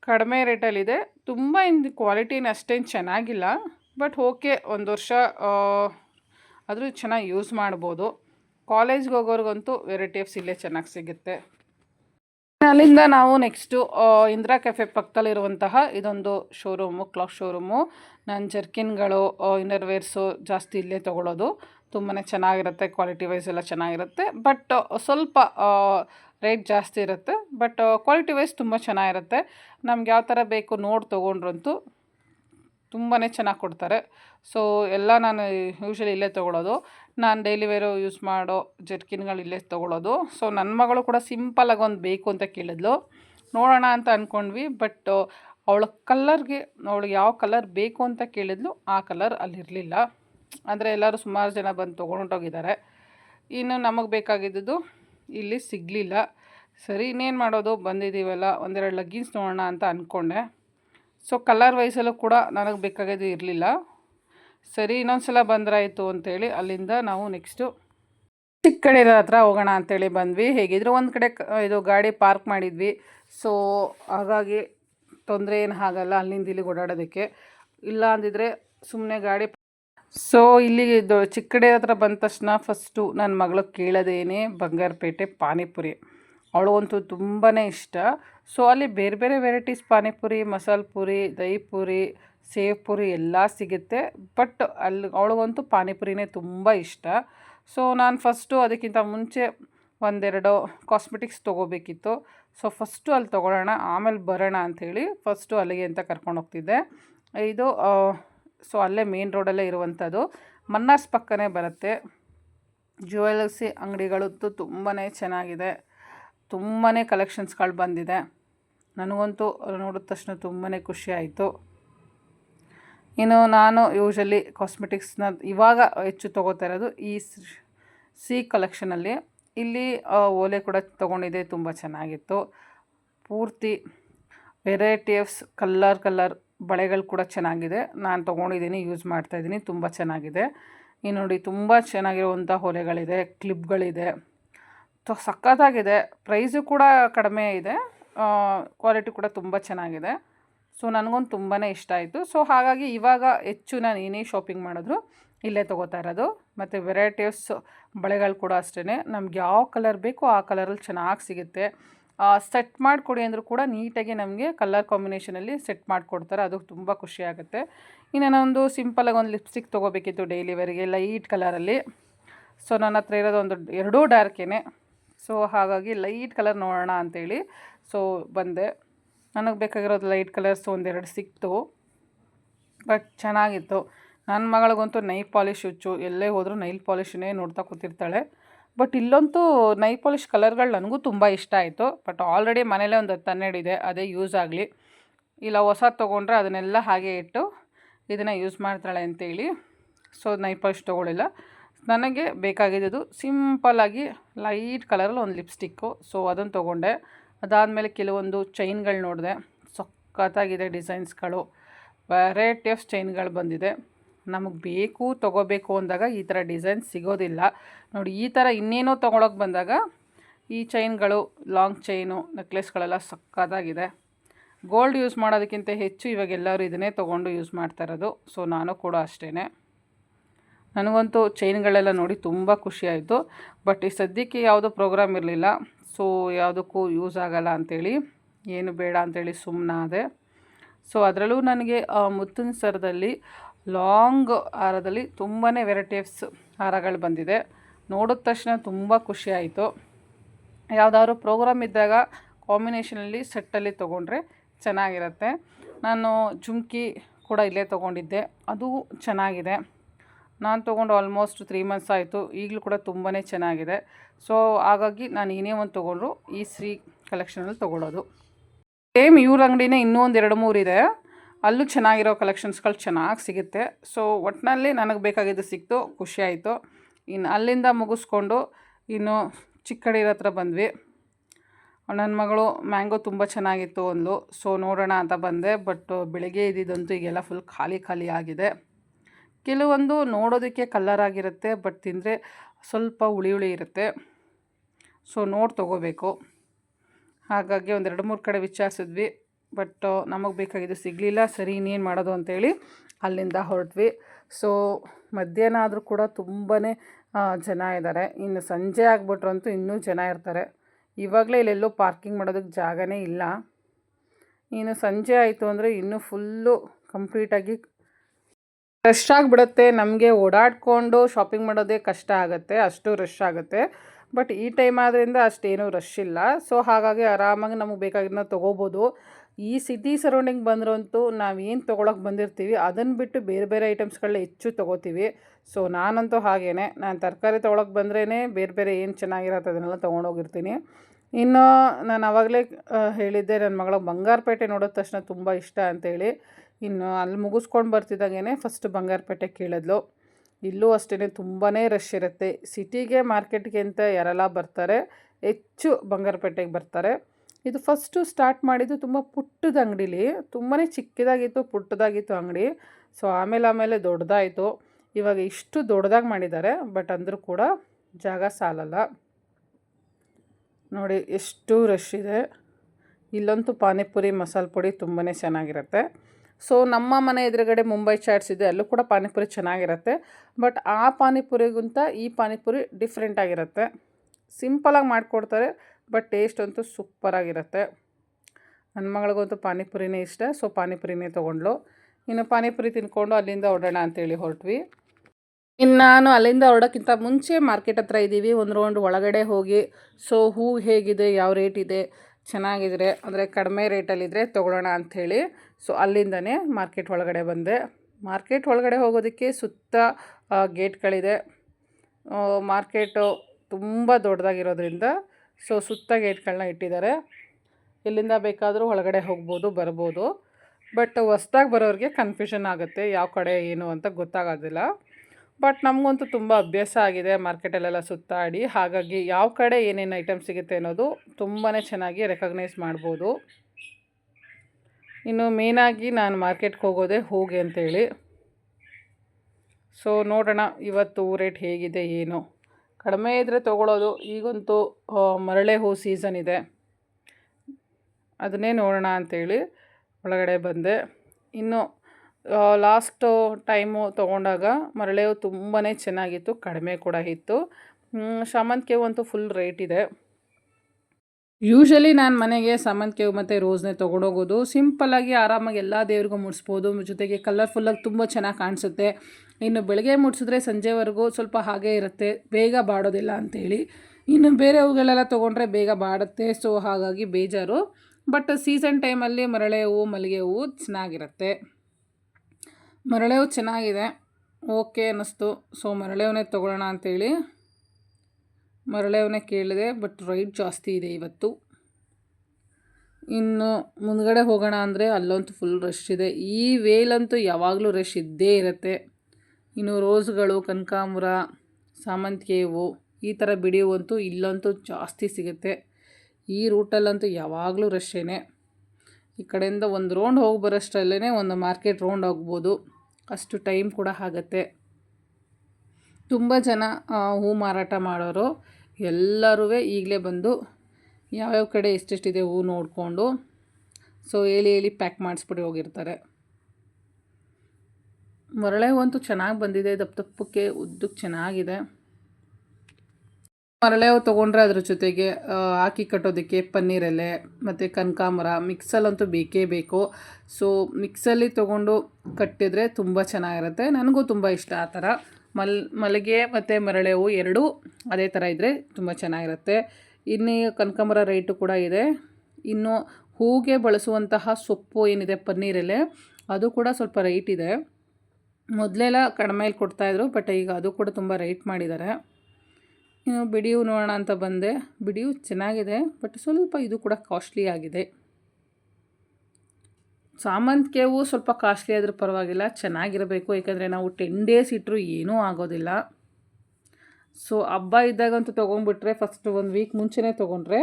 ಕಡಿಮೆ ರೇಟಲ್ಲಿದೆ ತುಂಬ ಇಂದು ಕ್ವಾಲಿಟಿನ ಅಷ್ಟೇನು ಚೆನ್ನಾಗಿಲ್ಲ. ಬಟ್ ಓಕೆ ಒಂದು ವರ್ಷ ಆದರೂ ಚೆನ್ನಾಗಿ ಯೂಸ್ ಮಾಡ್ಬೋದು. ಕಾಲೇಜ್ಗೆ ಹೋಗೋರಿಗಂತೂ ವೆರೈಟಿ ಆಫ್ಸ್ ಇಲ್ಲೇ ಚೆನ್ನಾಗಿ ಸಿಗುತ್ತೆ. ಅಲ್ಲಿಂದ ನಾವು ನೆಕ್ಸ್ಟು ಇಂದಿರಾ ಕೆಫೆ ಪಕ್ಕದಲ್ಲಿರುವಂತಹ ಇದೊಂದು ಶೋರೂಮು ಕ್ಲಾತ್ ಶೋರೂಮು ನಾನು ಜರ್ಕಿನ್ಗಳು ಇನ್ನರ್ವೇರ್ಸು ಜಾಸ್ತಿ ಇಲ್ಲೇ ತೊಗೊಳ್ಳೋದು ತುಂಬಾ ಚೆನ್ನಾಗಿರುತ್ತೆ ಕ್ವಾಲಿಟಿ ವೈಸ್ ಎಲ್ಲ ಚೆನ್ನಾಗಿರುತ್ತೆ. ಬಟ್ ಸ್ವಲ್ಪ ರೇಟ್ ಜಾಸ್ತಿ ಇರುತ್ತೆ. ಬಟ್ ಕ್ವಾಲಿಟಿ ವೈಸ್ ತುಂಬ ಚೆನ್ನಾಗಿರುತ್ತೆ. ನಮ್ಗೆ ಯಾವ ಥರ ಬೇಕು ನೋಡಿ ತೊಗೊಂಡ್ರಂತೂ ತುಂಬಾ ಚೆನ್ನಾಗಿ ಕೊಡ್ತಾರೆ. ಸೊ ಎಲ್ಲ ನಾನು ಯೂಶ್ವಲಿ ಇಲ್ಲೇ ತೊಗೊಳ್ಳೋದು ನಾನು ಡೈಲಿ ವೇರು ಯೂಸ್ ಮಾಡೋ ಜರ್ಕಿನ್ಗಳು ಇಲ್ಲೇ ತೊಗೊಳ್ಳೋದು ಸೊ ನನ್ನ ಮಗಳು ಕೂಡ ಸಿಂಪಲಾಗಿ ಒಂದು ಬೇಕು ಅಂತ ಕೇಳಿದ್ಲು. ನೋಡೋಣ ಅಂತ ಅಂದ್ಕೊಂಡ್ವಿ ಬಟ್ ಅವಳ ಕಲ್ಲರ್ಗೆ ಅವಳಿಗೆ ಯಾವ ಕಲರ್ ಬೇಕು ಅಂತ ಕೇಳಿದ್ಲು, ಆ ಕಲರ್ ಅಲ್ಲಿರಲಿಲ್ಲ ಅಂದರೆ ಎಲ್ಲರೂ ಸುಮಾರು ಜನ ಬಂದು ತೊಗೊಂಡೋಗಿದ್ದಾರೆ ಇನ್ನು ನಮಗೆ ಬೇಕಾಗಿದ್ದು ಇಲ್ಲಿ ಸಿಗಲಿಲ್ಲ. ಸರಿ, ಇನ್ನೇನು ಮಾಡೋದು? ಬಂದಿದ್ದೀವಲ್ಲ ಒಂದೆರಡು ಲಗ್ಗಿನ್ಸ್ ನೋಡೋಣ ಅಂತ ಅಂದ್ಕೊಂಡೆ ಸೊ ಕಲರ್ ವೈಸಲ್ಲೂ ಕೂಡ ನನಗೆ ಬೇಕಾಗಿದ್ದು ಇರಲಿಲ್ಲ. ಸರಿ ಇನ್ನೊಂದು ಸಲ ಬಂದ್ರಾಯಿತು ಅಂತೇಳಿ ಅಲ್ಲಿಂದ ನಾವು ನೆಕ್ಸ್ಟು ಚಿಕ್ಕ ಕಡೆ ಹತ್ರ ಹೋಗೋಣ ಅಂತೇಳಿ ಬಂದ್ವಿ. ಹೇಗಿದ್ರು ಒಂದು ಕಡೆ ಇದು ಗಾಡಿ ಪಾರ್ಕ್ ಮಾಡಿದ್ವಿ. ಸೊ ಹಾಗಾಗಿ ತೊಂದರೆ ಏನು ಆಗಲ್ಲ ಅಲ್ಲಿಂದ ಇಲ್ಲಿ ಓಡಾಡೋದಕ್ಕೆ. ಇಲ್ಲ ಅಂದಿದ್ರೆ ಸುಮ್ಮನೆ ಗಾಡಿ ಸೊ ಇಲ್ಲಿ ಇದು ಚಿಕ್ಕ ಕಡೆ ಹತ್ರ ಬಂದ ತಕ್ಷಣ ಫಸ್ಟು ನನ್ನ ಮಗಳು ಕೇಳೋದೇನೆ ಬಂಗಾರಪೇಟೆ ಪಾನಿಪುರಿ. ಅವಳಿಗಂತೂ ತುಂಬಾ ಇಷ್ಟ. ಸೊ ಅಲ್ಲಿ ಬೇರೆ ಬೇರೆ ವೆರೈಟೀಸ್ ಪಾನಿಪುರಿ, ಮಸಾಲೆ ಪುರಿ, ದಹಿ ಪುರಿ, ಸೇವ್ ಪುರಿ ಎಲ್ಲ ಸಿಗುತ್ತೆ. ಬಟ್ ಅಲ್ಲಿ ಅವಳಿಗಂತೂ ಪಾನಿಪುರಿನೇ ತುಂಬ ಇಷ್ಟ. ಸೊ ನಾನು ಫಸ್ಟು ಅದಕ್ಕಿಂತ ಮುಂಚೆ ಒಂದೆರಡು ಕಾಸ್ಮೆಟಿಕ್ಸ್ ತೊಗೋಬೇಕಿತ್ತು. ಸೊ ಫಸ್ಟು ಅಲ್ಲಿ ತೊಗೊಳ್ಳೋಣ, ಆಮೇಲೆ ಬರೋಣ ಅಂಥೇಳಿ ಫಸ್ಟು ಅಲ್ಲಿಗೆ ಅಂತ ಕರ್ಕೊಂಡು ಹೋಗ್ತಿದ್ದೆ. ಇದು ಸೊ ಅಲ್ಲೇ ಮೇನ್ ರೋಡಲ್ಲೇ ಇರುವಂಥದ್ದು ಮನ್ನಾರ್ಸ್ ಪಕ್ಕನೇ ಬರುತ್ತೆ. ಜ್ಯುವೆಲರ್ಸಿ ಅಂಗಡಿಗಳಂತೂ ತುಂಬಾ ಚೆನ್ನಾಗಿದೆ. ತುಂಬಾ ಕಲೆಕ್ಷನ್ಸ್ಗಳು ಬಂದಿದೆ. ನನಗಂತೂ ನೋಡಿದ ತಕ್ಷಣ ತುಂಬಾ ಖುಷಿ ಆಯಿತು. ಇನ್ನು ನಾನು ಯೂಶಲಿ ಕಾಸ್ಮೆಟಿಕ್ಸ್ನ ಇವಾಗ ಹೆಚ್ಚು ತೊಗೋತಾ ಇರೋದು ಈ ಸಿ ಕಲೆಕ್ಷನಲ್ಲಿ ಇಲ್ಲಿ ಓಲೆ ಕೂಡ ತೊಗೊಂಡಿದ್ದೆ, ತುಂಬ ಚೆನ್ನಾಗಿತ್ತು. ಪೂರ್ತಿ ವೆರೈಟಿ ಆಫ್ಸ್ ಕಲ್ಲರ್ ಕಲ್ಲರ್ ಬಳೆಗಳು ಕೂಡ ಚೆನ್ನಾಗಿದೆ. ನಾನು ತೊಗೊಂಡಿದ್ದೀನಿ ಯೂಸ್ ಮಾಡ್ತಾಯಿದ್ದೀನಿ ತುಂಬ ಚೆನ್ನಾಗಿದೆ. ಈ ನೋಡಿ ತುಂಬ ಚೆನ್ನಾಗಿರುವಂಥ ಹೊಲೆಗಳಿದೆ ಕ್ಲಿಪ್ಗಳಿದೆ ಸಖತ್ತಾಗಿದೆ. ಪ್ರೈಸು ಕೂಡ ಕಡಿಮೆ ಇದೆ. ಕ್ವಾಲಿಟಿ ಕೂಡ ತುಂಬ ಚೆನ್ನಾಗಿದೆ. ಸೊ, ನನಗೊಂದು ತುಂಬಾ ಇಷ್ಟ ಆಯಿತು. ಸೊ, ಹಾಗಾಗಿ ಇವಾಗ ಹೆಚ್ಚು ನಾನು ಏನೇ ಶಾಪಿಂಗ್ ಮಾಡಿದ್ರು ಇಲ್ಲೇ ತೊಗೋತಾ ಇರೋದು. ಮತ್ತು ವೆರೈಟೀಸ್ ಬಳೆಗಳು ಕೂಡ ಅಷ್ಟೇ ನಮ್ಗೆ ಯಾವ ಕಲರ್ ಬೇಕೋ ಆ ಕಲರಲ್ಲಿ ಚೆನ್ನಾಗಿ ಸಿಗುತ್ತೆ. ಸೆಟ್ ಮಾಡಿಕೊಡಿ ಅಂದರೂ ಕೂಡ ನೀಟಾಗಿ ನಮಗೆ ಕಲರ್ ಕಾಂಬಿನೇಷನಲ್ಲಿ ಸೆಟ್ ಮಾಡಿಕೊಡ್ತಾರೆ. ಅದು ತುಂಬ ಖುಷಿ ಆಗುತ್ತೆ. ಇನ್ನು ನಾನೊಂದು ಸಿಂಪಲಾಗಿ ಒಂದು ಲಿಪ್ಸ್ಟಿಕ್ ತೊಗೋಬೇಕಿತ್ತು ಡೈಲಿ ವೇರಿಗೆ ಲೈಟ್ ಕಲರಲ್ಲಿ ಸೊ, ನನ್ನ ಹತ್ರ ಇರೋದು ಒಂದು ಎರಡೂ ಡಾರ್ಕೇನೆ ಸೊ ಹಾಗಾಗಿ ಲೈಟ್ ಕಲರ್ ನೋಡೋಣ ಅಂತೇಳಿ. ಸೊ ಬಂದೆ. ನನಗೆ ಬೇಕಾಗಿರೋದು ಲೈಟ್ ಕಲರ್ಸ್ ಒಂದೆರಡು ಸಿಕ್ತು. ಬಟ್ ಚೆನ್ನಾಗಿತ್ತು. ನನ್ನ ಮಗಳಿಗಂತೂ ನೈಲ್ ಪಾಲಿಶ್ ಹುಚ್ಚು. ಎಲ್ಲೇ ಹೋದರೂ ನೈಲ್ ಪಾಲಿಶನ್ನೇ ನೋಡ್ತಾ ಕೂತಿರ್ತಾಳೆ. ಬಟ್ ಇಲ್ಲಂತೂ ನೈಲ್ ಪಾಲಿಶ್ ಕಲರ್ಗಳು ನನಗೂ ತುಂಬ ಇಷ್ಟ ಆಯಿತು. ಬಟ್ ಆಲ್ರೆಡಿ ಮನೇಲೇ ಒಂದು ಹತ್ತು ಹನ್ನೆರಡು ಇದೆ. ಅದೇ ಯೂಸ್ ಆಗಲಿ. ಇಲ್ಲ ಹೊಸ ತೊಗೊಂಡ್ರೆ ಅದನ್ನೆಲ್ಲ ಹಾಗೆ ಇಟ್ಟು ಇದನ್ನು ಯೂಸ್ ಮಾಡ್ತಾಳೆ ಅಂತೇಳಿ. ಸೊ ನೈಲ್ ಪಾಲಿಶ್ ತೊಗೊಳ್ಳಿಲ್ಲ. ನನಗೆ ಬೇಕಾಗಿದ್ದು ಸಿಂಪಲ್ಲಾಗಿ ಲೈಟ್ ಕಲರಲ್ಲಿ ಒಂದು ಲಿಪ್ಸ್ಟಿಕ್ಕು. ಸೊ ಅದನ್ನು ತೊಗೊಂಡೆ. ಅದಾದಮೇಲೆ ಕೆಲವೊಂದು ಚೈನ್ಗಳು ನೋಡಿದೆ. ಸಖತ್ತಾಗಿದೆ ಡಿಸೈನ್ಸ್ಗಳು. ವೆರೈಟಿ ಆಫ್ ಚೈನ್ಗಳು ಬಂದಿದೆ. ನಮಗೆ ಬೇಕು, ತೊಗೋಬೇಕು ಅಂದಾಗ ಈ ಥರ ಡಿಸೈನ್ ಸಿಗೋದಿಲ್ಲ. ನೋಡಿ, ಈ ಥರ ಇನ್ನೇನೋ ತೊಗೊಳಕ್ಕೆ ಬಂದಾಗ ಈ ಚೈನ್ಗಳು, ಲಾಂಗ್ ಚೈನು, ನೆಕ್ಲೆಸ್ಗಳೆಲ್ಲ ಸಕ್ಕತ್ತಾಗಿದೆ ಗೋಲ್ಡ್ ಯೂಸ್ ಮಾಡೋದಕ್ಕಿಂತ ಹೆಚ್ಚು ಇವಾಗ ಎಲ್ಲರೂ ಇದನ್ನೇ ತೊಗೊಂಡು ಯೂಸ್ ಮಾಡ್ತಾ ಇರೋದು. ಸೊ ನಾನು ಕೂಡ ಅಷ್ಟೇ ನನಗಂತೂ ಚೈನ್ಗಳೆಲ್ಲ ನೋಡಿ ತುಂಬ ಖುಷಿಯಾಯಿತು. ಬಟ್ ಈ ಸದ್ಯಕ್ಕೆ ಯಾವುದೋ ಪ್ರೋಗ್ರಾಮ್ ಇರಲಿಲ್ಲ. ಸೊ, ಯಾವುದಕ್ಕೂ ಯೂಸ್ ಆಗಲ್ಲ ಅಂಥೇಳಿ ಏನು ಬೇಡ ಅಂಥೇಳಿ ಸುಮ್ಮನಾದೆ ಸೊ, ಅದರಲ್ಲೂ ನನಗೆ ಮುತ್ತಿನ ಸರದಲ್ಲಿ ಲಾಂಗ್ ಹಾರದಲ್ಲಿ ತುಂಬಾ ವೆರೈಟೀಸ್ ಹಾರಗಳು ಬಂದಿದೆ. ನೋಡಿದ ತಕ್ಷಣ ತುಂಬ ಖುಷಿಯಾಯಿತು. ಯಾವುದಾದ್ರು ಪ್ರೋಗ್ರಾಮ್ ಇದ್ದಾಗ ಕಾಂಬಿನೇಷನಲ್ಲಿ ಸೆಟ್ಟಲ್ಲಿ ತೊಗೊಂಡ್ರೆ ಚೆನ್ನಾಗಿರುತ್ತೆ. ನಾನು ಜುಮ್ಕಿ ಕೂಡ ಇಲ್ಲೇ ತೊಗೊಂಡಿದ್ದೆ. ಅದು ಚೆನ್ನಾಗಿದೆ. ನಾನು ತೊಗೊಂಡು ಆಲ್ಮೋಸ್ಟ್ ತ್ರೀ ಮಂತ್ಸ್ ಆಯಿತು. ಈಗಲೂ ಕೂಡ ತುಂಬಾ ಚೆನ್ನಾಗಿದೆ. ಸೊ ಹಾಗಾಗಿ ನಾನು ಏನೇ ಒಂದು ತೊಗೊಂಡ್ರು ಈ ಶ್ರೀ ಕಲೆಕ್ಷನಲ್ಲಿ ತೊಗೊಳ್ಳೋದು ಸೇಮ್ ಇವ್ರ ಅಂಗಡಿನೇ ಇನ್ನೂ ಒಂದು ಎರಡು ಮೂರು ಇದೆ. ಅಲ್ಲೂ ಚೆನ್ನಾಗಿರೋ ಕಲೆಕ್ಷನ್ಸ್ಗಳು ಚೆನ್ನಾಗಿ ಸಿಗುತ್ತೆ. ಸೊ ಒಟ್ಟಿನಲ್ಲಿ ನನಗೆ ಬೇಕಾಗಿದ್ದು ಸಿಕ್ತು ಖುಷಿಯಾಯಿತು ಇನ್ನು ಅಲ್ಲಿಂದ ಮುಗಿಸ್ಕೊಂಡು ಇನ್ನು ಚಿಕ್ಕಡಿರ ಹತ್ರ ಬಂದ್ವಿ. ನನ್ನ ಮಗಳು ಮ್ಯಾಂಗೋ ತುಂಬ ಚೆನ್ನಾಗಿತ್ತು ಒಂದು ಸೊ ನೋಡೋಣ ಅಂತ ಬಂದೆ. ಬಟ್ ಬೆಳಗ್ಗೆ ಇದ್ದಿದ್ದಂತೂ ಈಗೆಲ್ಲ ಫುಲ್ ಖಾಲಿ ಖಾಲಿ ಆಗಿದೆ. ಕೆಲವೊಂದು ನೋಡೋದಕ್ಕೆ ಕಲ್ಲರ್ ಆಗಿರುತ್ತೆ ಬಟ್ ತಿಂದರೆ ಸ್ವಲ್ಪ ಹುಳಿ ಹುಳಿ ಇರುತ್ತೆ. ಸೊ ನೋಡಿ ತೊಗೋಬೇಕು. ಹಾಗಾಗಿ ಒಂದು ಎರಡು ಮೂರು ಕಡೆ ವಿಚಾರಿಸಿದ್ವಿ ಬಟ್ ನಮಗೆ ಬೇಕಾಗಿದ್ದು ಸಿಗಲಿಲ್ಲ. ಸರಿ, ಇನ್ನೇನು ಮಾಡೋದು ಅಂತೇಳಿ ಅಲ್ಲಿಂದ ಹೊರಟ್ವಿ. ಸೊ ಮಧ್ಯಾಹ್ನ ಆದರೂ ಕೂಡ ತುಂಬಾ ಜನ ಇದ್ದಾರೆ ಇನ್ನು ಸಂಜೆ ಆಗಿಬಿಟ್ರಂತೂ ಇನ್ನೂ ಜನ ಇರ್ತಾರೆ. ಇವಾಗಲೇ ಇಲ್ಲೆಲ್ಲೋ ಪಾರ್ಕಿಂಗ್ ಮಾಡೋದಕ್ಕೆ ಜಾಗನೇ ಇಲ್ಲ. ಇನ್ನು ಸಂಜೆ ಆಯಿತು ಅಂದರೆ ಇನ್ನೂ ಫುಲ್ಲು ಕಂಪ್ಲೀಟಾಗಿ ರಶ್ ಆಗಿಬಿಡುತ್ತೆ, ನಮಗೆ ಓಡಾಡಿಕೊಂಡು ಶಾಪಿಂಗ್ ಮಾಡೋದೇ ಕಷ್ಟ ಆಗುತ್ತೆ, ಅಷ್ಟು ರಶ್ ಆಗುತ್ತೆ. ಬಟ್ ಈ ಟೈಮ್ ಆದ್ದರಿಂದ ಅಷ್ಟೇನೂ ರಶ್ ಇಲ್ಲ. ಸೊ ಹಾಗಾಗಿ ಆರಾಮಾಗಿ ನಮಗೆ ಬೇಕಾಗಿದ್ದನ್ನ ತೊಗೋಬೋದು. ಈ ಸಿಟಿ ಸರೌಂಡಿಂಗ್ ಬಂದರಂತೂ ನಾವು ಏನು ತೊಗೊಳಕ್ಕೆ ಬಂದಿರ್ತೀವಿ ಅದನ್ನು ಬಿಟ್ಟು ಬೇರೆ ಬೇರೆ ಐಟಮ್ಸ್ಗಳನ್ನ ಹೆಚ್ಚು ತೊಗೋತೀವಿ. ಸೊ ನಾನಂತೂ ಹಾಗೇ ನಾನು ತರಕಾರಿ ತೊಗೊಳಕ್ಕೆ ಬಂದ್ರೇ ಬೇರೆ ಬೇರೆ ಏನು ಚೆನ್ನಾಗಿರತ್ತೆ ಅದನ್ನೆಲ್ಲ ತೊಗೊಂಡೋಗಿರ್ತೀನಿ. ಇನ್ನು ನಾನು ಆವಾಗಲೇ ಹೇಳಿದ್ದೆ ನನ್ನ ಮಗಳ ಬಂಗಾರಪೇಟೆ ನೋಡಿದ ತಕ್ಷಣ ತುಂಬ ಇಷ್ಟ ಅಂತೇಳಿ. ಇನ್ನು ಅಲ್ಲಿ ಮುಗಿಸ್ಕೊಂಡು ಬರ್ತಿದ್ದಾಗೇ ಫಸ್ಟ್ ಬಂಗಾರಪೇಟೆ ಕೇಳಿದ್ಲು. ಇಲ್ಲೂ ಅಷ್ಟೇ ತುಂಬಾ ರಶ್ ಇರುತ್ತೆ. ಸಿಟಿಗೆ, ಮಾರ್ಕೆಟ್ಗೆ ಅಂತ ಯಾರೆಲ್ಲ ಬರ್ತಾರೆ, ಹೆಚ್ಚು ಬಂಗಾರಪೇಟೆಗೆ ಬರ್ತಾರೆ. ಇದು ಫಸ್ಟು ಸ್ಟಾರ್ಟ್ ಮಾಡಿದ್ದು ತುಂಬ ಪುಟ್ಟದ ಅಂಗಡೀಲಿ ತುಂಬಾ ಚಿಕ್ಕದಾಗಿತ್ತು, ಪುಟ್ಟದಾಗಿತ್ತು ಅಂಗಡಿ. ಸೊ ಆಮೇಲೆ ಆಮೇಲೆ ದೊಡ್ಡದಾಯಿತು ಇವಾಗ ಇಷ್ಟು ದೊಡ್ಡದಾಗಿ ಮಾಡಿದ್ದಾರೆ ಬಟ್ ಅಂದರೂ ಕೂಡ ಜಾಗ ಸಾಲಲ್ಲ. ನೋಡಿ, ಎಷ್ಟು ರಶ್ ಇದೆ. ಇಲ್ಲಂತೂ ಪಾನಿಪುರಿ ಮಸಾಲೆ ಪುಡಿ ತುಂಬಾ ಚೆನ್ನಾಗಿರುತ್ತೆ. ಸೊ ನಮ್ಮ ಮನೆ ಎದುರುಗಡೆ ಮುಂಬೈ ಚಾಟ್ಸ್ ಇದೆ. ಅಲ್ಲೂ ಕೂಡ ಪಾನಿಪುರಿ ಚೆನ್ನಾಗಿರುತ್ತೆ. ಬಟ್ ಆ ಪಾನಿಪುರಿಗಿಂತ ಈ ಪಾನಿಪುರಿ ಡಿಫ್ರೆಂಟ್ ಆಗಿರುತ್ತೆ. ಸಿಂಪಲಾಗಿ ಮಾಡಿಕೊಡ್ತಾರೆ ಬಟ್ ಟೇಸ್ಟ್ ಅಂತೂ ಸೂಪರಾಗಿರುತ್ತೆ ನನ್ನ ಮಗಳಿಗಂತೂ ಪಾನಿಪುರಿನೇ ಇಷ್ಟ. ಸೊ ಪಾನಿಪುರಿನೇ ತೊಗೊಂಡ್ಲು ಇನ್ನು ಪಾನಿಪುರಿ ತಿನ್ಕೊಂಡು ಅಲ್ಲಿಂದ ಹೊರಡೋಣ ಅಂತೇಳಿ ಹೊರಟ್ವಿ. ಇನ್ನು ನಾನು ಅಲ್ಲಿಂದ ಹೊರಡೋಕ್ಕಿಂತ ಮುಂಚೆ ಮಾರ್ಕೆಟ್ ಹತ್ರ ಇದ್ದೀವಿ. ಒಂದು ರೌಂಡ್ ಒಳಗಡೆ ಹೋಗಿ ಸೊ ಹೂ ಹೇಗಿದೆ, ಯಾವ ರೇಟ್ ಇದೆ, ಚೆನ್ನಾಗಿದ್ರೆ, ಅಂದರೆ ಕಡಿಮೆ ರೇಟಲ್ಲಿದ್ದರೆ ತೊಗೊಳ್ಳೋಣ ಅಂಥೇಳಿ ಸೊ ಅಲ್ಲಿಂದನೇ ಮಾರ್ಕೆಟ್ ಒಳಗಡೆ ಬಂದೆ. ಮಾರ್ಕೆಟ್ ಒಳಗಡೆ ಹೋಗೋದಕ್ಕೆ ಸುತ್ತ ಗೇಟ್ಗಳಿದೆ. ಮಾರ್ಕೆಟು ತುಂಬ ದೊಡ್ಡದಾಗಿರೋದ್ರಿಂದ ಸೊ ಸುತ್ತ ಗೇಟ್ಗಳನ್ನ ಇಟ್ಟಿದ್ದಾರೆ. ಎಲ್ಲಿಂದ ಬೇಕಾದರೂ ಒಳಗಡೆ ಹೋಗ್ಬೋದು, ಬರ್ಬೋದು. ಬಟ್ ಹೊಸ್ದಾಗಿ ಬರೋರಿಗೆ ಕನ್ಫ್ಯೂಷನ್ ಆಗುತ್ತೆ, ಯಾವ ಕಡೆ ಏನು ಅಂತ ಗೊತ್ತಾಗೋದಿಲ್ಲ. ಬಟ್ ನಮಗಂತೂ ತುಂಬ ಅಭ್ಯಾಸ ಆಗಿದೆ ಮಾರ್ಕೆಟಲ್ಲೆಲ್ಲ ಸುತ್ತಾಡಿ. ಹಾಗಾಗಿ ಯಾವ ಕಡೆ ಏನೇನು ಐಟಮ್ ಸಿಗುತ್ತೆ ಅನ್ನೋದು ತುಂಬಾ ಚೆನ್ನಾಗಿ ರೆಕಗ್ನೈಸ್ ಮಾಡ್ಬೋದು. ಇನ್ನು ಮೇನಾಗಿ ನಾನು ಮಾರ್ಕೆಟ್ಗೆ ಹೋಗೋದೆ ಹೋಗಿ ಅಂತೇಳಿ. ಸೊ ನೋಡೋಣ ಇವತ್ತು ರೇಟ್ ಹೇಗಿದೆ ಏನು. ಕಡಿಮೆ ಇದ್ದರೆ ತೊಗೊಳ್ಳೋದು ಈಗಂತೂ ಮರಳೆ ಹೂ ಸೀಸನ್ ಇದೆ. ಅದನ್ನೇ ನೋಡೋಣ ಅಂಥೇಳಿ ಒಳಗಡೆ ಬಂದೆ. ಇನ್ನು ಲಾಸ್ಟು ಟೈಮು ತೊಗೊಂಡಾಗ ಮರಳೆ ಹೂ ತುಂಬಾ ಚೆನ್ನಾಗಿತ್ತು, ಕಡಿಮೆ ಕೂಡ ಇತ್ತು. ಶಾಮಂತಿಗೆ ಅಂತೂ ಫುಲ್ ರೇಟ್ ಇದೆ. ಯೂಶಲಿ ನಾನು ಮನೆಗೆ ಸಾಮಂತಿಗೆ ಮತ್ತು ರೋಸ್ನೇ ತೊಗೊಂಡೋಗೋದು. ಸಿಂಪಲ್ಲಾಗಿ ಆರಾಮಾಗಿ ಎಲ್ಲ ದೇವ್ರಿಗೂ ಮುಡಿಸ್ಬೋದು. ಜೊತೆಗೆ ಕಲರ್ಫುಲ್ಲಾಗಿ ತುಂಬ ಚೆನ್ನಾಗಿ ಕಾಣಿಸುತ್ತೆ. ಇನ್ನು ಬೆಳಗ್ಗೆ ಮುಡಿಸಿದ್ರೆ ಸಂಜೆವರೆಗೂ ಸ್ವಲ್ಪ ಹಾಗೆ ಇರುತ್ತೆ. ಬೇಗ ಬಾಡೋದಿಲ್ಲ ಅಂಥೇಳಿ ಇನ್ನು ಬೇರೆ ಹೂಗಳೆಲ್ಲ ತೊಗೊಂಡ್ರೆ ಬೇಗ ಬಾಡುತ್ತೆ. ಸೊ ಹಾಗಾಗಿ ಬೇಜಾರು. ಬಟ್ ಸೀಸನ್ ಟೈಮಲ್ಲಿ ಮರಳೆ ಹೂವು ಮಲ್ಲಿಗೆ ಹೂವು ಚೆನ್ನಾಗಿರುತ್ತೆ. ಮರಳೆ ಹೂವು ಚೆನ್ನಾಗಿದೆ. ಓಕೆ ಅನ್ನಿಸ್ತು. ಸೊ ಮರಳೆ ಹೂವನ್ನೇ ತೊಗೊಳ್ಳೋಣ ಅಂಥೇಳಿ ಮರಳೆ ಹೂವನ್ನೇ ಕೇಳಿದೆ ಬಟ್ ರೈಟ್ ಜಾಸ್ತಿ ಇದೆ ಇವತ್ತು. ಇನ್ನು ಮುಂದ್ಗಡೆ ಹೋಗೋಣ ಅಂದರೆ ಅಲ್ಲಂತೂ ಫುಲ್ ರಶ್ ಇದೆ. ಈ ವೇಲಂತೂ ಯಾವಾಗಲೂ ರಶ್ ಇದ್ದೇ ಇರುತ್ತೆ. ಇನ್ನು ರೋಸ್ಗಳು ಕನಕಾಂಬರ ಸಾಮಂತಿಗೆ ಹೂವು ಈ ಥರ ಬಿಡಿ ಹೂವಂತೂ ಇಲ್ಲಂತೂ ಜಾಸ್ತಿ ಸಿಗುತ್ತೆ. ಈ ರೂಟಲ್ಲಂತೂ ಯಾವಾಗಲೂ ರಶ್ಶೇನೆ ಈ ಕಡೆಯಿಂದ ಒಂದು ರೌಂಡ್ ಹೋಗಿ ಬರೋಷ್ಟರಲ್ಲೇ ಒಂದು ಮಾರ್ಕೆಟ್ ರೌಂಡ್ ಹೋಗ್ಬೋದು ಅಷ್ಟು ಟೈಮ್ ಕೂಡ ಆಗುತ್ತೆ. ತುಂಬ ಜನ ಹೂ ಮಾರಾಟ ಮಾಡೋರು. ಎಲ್ಲರೂ ಈಗಲೇ ಬಂದು ಯಾವ್ಯಾವ ಕಡೆ ಎಷ್ಟೆಷ್ಟಿದೆ ಹೂ ನೋಡಿಕೊಂಡು, ಸೊ ಹೇಳಿ ಹೇಳಿ ಪ್ಯಾಕ್ ಮಾಡಿಸ್ಬಿಟ್ಟು ಹೋಗಿರ್ತಾರೆ. ಮರಳೆ ಹೂ ಅಂತೂ ಚೆನ್ನಾಗಿ ಬಂದಿದೆ, ದಪ್ಪ ದಪ್ಪಕ್ಕೆ ಉದ್ದಕ್ಕೆ ಚೆನ್ನಾಗಿದೆ. ಮರಳೆ ಹೂ ತೊಗೊಂಡ್ರೆ ಅದ್ರ ಜೊತೆಗೆ ಹಾಕಿ ಕಟ್ಟೋದಕ್ಕೆ ಪನ್ನೀರೆಲೆ, ಮತ್ತು ಕನಕಾಂಬರ, ಮಿಕ್ಸಲ್ಲಂತೂ ಬೇಕೇ ಬೇಕು. ಸೊ ಮಿಕ್ಸಲ್ಲಿ ತೊಗೊಂಡು ಕಟ್ಟಿದರೆ ತುಂಬ ಚೆನ್ನಾಗಿರುತ್ತೆ. ನನಗೂ ತುಂಬ ಇಷ್ಟ ಆ ಥರ. ಮಲ್ ಮಲ್ಲಿಗೆ ಮತ್ತು ಮರಳೆ ಹೂವು ಎರಡೂ ಅದೇ ಥರ ಇದ್ದರೆ ತುಂಬ ಚೆನ್ನಾಗಿರುತ್ತೆ. ಇನ್ನು ಕನಕಾಂಬರ ರೇಟು ಕೂಡ ಇದೆ. ಇನ್ನು ಹೂಗೆ ಬಳಸುವಂತಹ ಸೊಪ್ಪು ಏನಿದೆ ಪನ್ನೀರಲ್ಲೇ, ಅದು ಕೂಡ ಸ್ವಲ್ಪ ರೈಟ್ ಇದೆ. ಮೊದಲೆಲ್ಲ ಕಡಿಮೆಯಲ್ಲಿ ಕೊಡ್ತಾಯಿದ್ರು ಬಟ್ ಈಗ ಅದು ಕೂಡ ತುಂಬ ರೈಟ್ ಮಾಡಿದ್ದಾರೆ. ಇನ್ನು ಬಿಡಿಯು ನೋಡೋಣ ಅಂತ ಬಂದೆ. ಬಿಡಿಯು ಚೆನ್ನಾಗಿದೆ ಬಟ್ ಸ್ವಲ್ಪ ಇದು ಕೂಡ ಕಾಸ್ಟ್ಲಿ ಆಗಿದೆ. ಸಾಮಂತಿಗೆ ಸ್ವಲ್ಪ ಕಾಸ್ಟ್ಲಿ ಆದರೂ ಪರವಾಗಿಲ್ಲ, ಚೆನ್ನಾಗಿರಬೇಕು. ಏಕೆಂದರೆ ನಾವು ಟೆನ್ ಡೇಸ್ ಇಟ್ಟರೂ ಏನೂ ಆಗೋದಿಲ್ಲ. ಸೊ ಹಬ್ಬ ಇದ್ದಾಗಂತೂ ತೊಗೊಂಡ್ಬಿಟ್ರೆ ಫಸ್ಟ್ ಒಂದು ವೀಕ್ ಮುಂಚೆನೇ ತೊಗೊಂಡ್ರೆ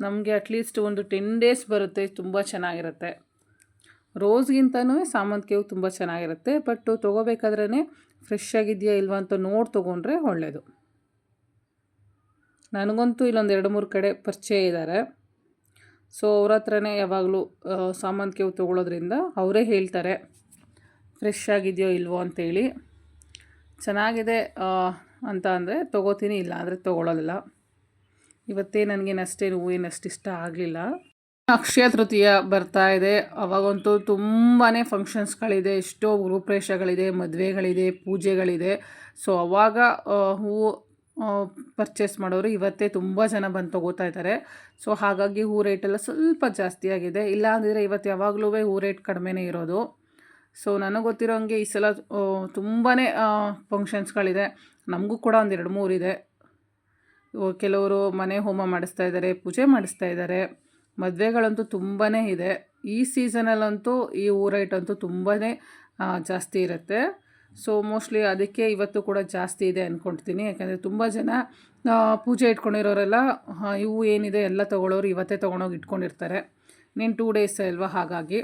ನಮಗೆ ಅಟ್ಲೀಸ್ಟ್ ಒಂದು ಟೆನ್ ಡೇಸ್ ಬರುತ್ತೆ, ತುಂಬ ಚೆನ್ನಾಗಿರುತ್ತೆ. ರೋಸ್ಗಿಂತನೂ ಸಾಮಂತಿಗೆ ತುಂಬ ಚೆನ್ನಾಗಿರುತ್ತೆ ಬಟ್ ತೊಗೋಬೇಕಾದ್ರೇ ಫ್ರೆಶ್ ಆಗಿದೆಯಾ ಇಲ್ವಾ ಅಂತ ನೋಡಿ ತೊಗೊಂಡ್ರೆ ಒಳ್ಳೆಯದು ನನಗಂತೂ ಇಲ್ಲೊಂದು ಎರಡು ಮೂರು ಕಡೆ ಪರಿಚಯ ಇದ್ದಾರೆ ಸೊ ಅವ್ರ ಹತ್ರನೇ ಯಾವಾಗಲೂ ಸಾಮಂತಿಗೆ ತಗೊಳ್ಳೋದ್ರಿಂದ ತೊಗೊಳೋದ್ರಿಂದ ಅವರೇ ಹೇಳ್ತಾರೆ, ಫ್ರೆಶ್ ಆಗಿದೆಯೋ ಇಲ್ವೋ ಅಂತೇಳಿ. ಚೆನ್ನಾಗಿದೆ ಅಂತ ಅಂದರೆ ತೊಗೋತೀನಿ, ಇಲ್ಲ ಅಂದರೆ ತೊಗೊಳೋದಿಲ್ಲ. ಇವತ್ತೇ ನನಗೇನು ಅಷ್ಟೇನು ಹೂವಿನ ಅಷ್ಟು ಇಷ್ಟ ಆಗಲಿಲ್ಲ. ಅಕ್ಷಯ ತೃತೀಯ ಬರ್ತಾ ಇದೆ. ಅವಾಗಂತೂ ತುಂಬಾ ಫಂಕ್ಷನ್ಸ್ಗಳಿದೆ ಎಷ್ಟೋ ಗೃಹಪ್ರವೇಶಗಳಿದೆ, ಮದುವೆಗಳಿದೆ, ಪೂಜೆಗಳಿದೆ. ಸೊ ಅವಾಗ ಹೂವು ಪರ್ಚೇಸ್ ಮಾಡೋರು ಇವತ್ತೇ ತುಂಬ ಜನ ಬಂದು ತೊಗೋತಾ ಇದ್ದಾರೆ. ಸೊ ಹಾಗಾಗಿ ಹೂ ರೇಟೆಲ್ಲ ಸ್ವಲ್ಪ ಜಾಸ್ತಿ ಆಗಿದೆ. ಇಲ್ಲ ಅಂದಿದ್ರೆ ಇವತ್ತು ಯಾವಾಗಲೂ ಹೂ ರೇಟ್ ಕಡಿಮೆನೇ ಇರೋದು. ಸೊ ನನಗೆ ಗೊತ್ತಿರೋ ಹಂಗೆ ಈ ಸಲ ತುಂಬಾ ಫಂಕ್ಷನ್ಸ್ಗಳಿದೆ ನಮಗೂ ಕೂಡ ಒಂದು ಎರಡು ಮೂರಿದೆ ಕೆಲವರು ಮನೆ ಹೋಮ ಮಾಡಿಸ್ತಾ ಇದ್ದಾರೆ, ಪೂಜೆ ಮಾಡಿಸ್ತಾ ಇದ್ದಾರೆ. ಮದುವೆಗಳಂತೂ ತುಂಬಾ ಇದೆ. ಈ ಸೀಸನಲ್ಲಂತೂ ಈ ಹೂ ರೇಟ್ ಅಂತೂ ತುಂಬಾ ಜಾಸ್ತಿ ಇರುತ್ತೆ. ಸೊ ಮೋಸ್ಟ್ಲಿ ಅದಕ್ಕೆ ಇವತ್ತು ಕೂಡ ಜಾಸ್ತಿ ಇದೆ ಅಂದ್ಕೊಳ್ತೀನಿ ಯಾಕಂದರೆ ತುಂಬ ಜನ ಪೂಜೆ ಇಟ್ಕೊಂಡಿರೋರೆಲ್ಲ ಇವು ಏನಿದೆ ಎಲ್ಲ ತೊಗೊಳೋರು ಇವತ್ತೇ ತೊಗೊಂಡೋಗಿ ಇಟ್ಕೊಂಡಿರ್ತಾರೆ. ನೀನು ಟೂ ಡೇಸ್ ಅಲ್ವಾ ಹಾಗಾಗಿ.